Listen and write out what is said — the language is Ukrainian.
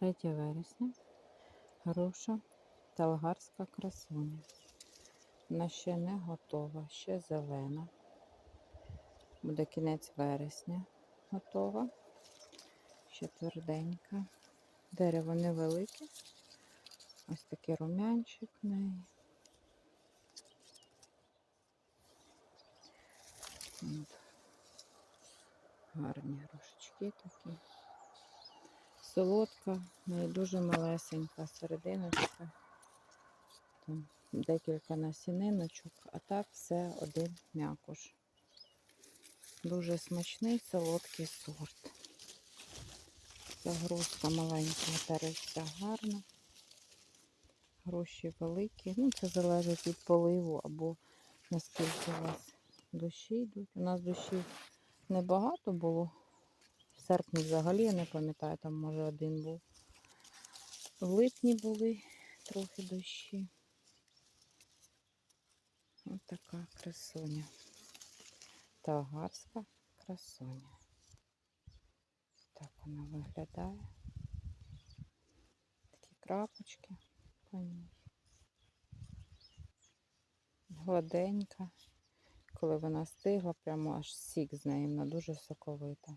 3 вересня. Груша талгарська красуня. Вона ще не готова, ще зелена. Буде кінець вересня готова. Ще тверденька. Дерево невелике. Ось такий румянчик в неї. От. Гарні грушечки такі. Солодка, в дуже малесенька серединочка. Там декілька насіниночок, а так все один м'якуш. Дуже смачний солодкий сорт. Загрузка маленька перця гарна. Гроші великі. Ну, це залежить від поливу або наскільки у вас дощі йдуть. У нас дощів небагато було. Серпні взагалі, я не пам'ятаю, там може один був. В липні були трохи дощі. Ось така красуня. Тагарська красуня. Так вона виглядає. Такі крапочки по ній. Гладенька. Коли вона стигла, прямо аж сік з неї, вона дуже соковита.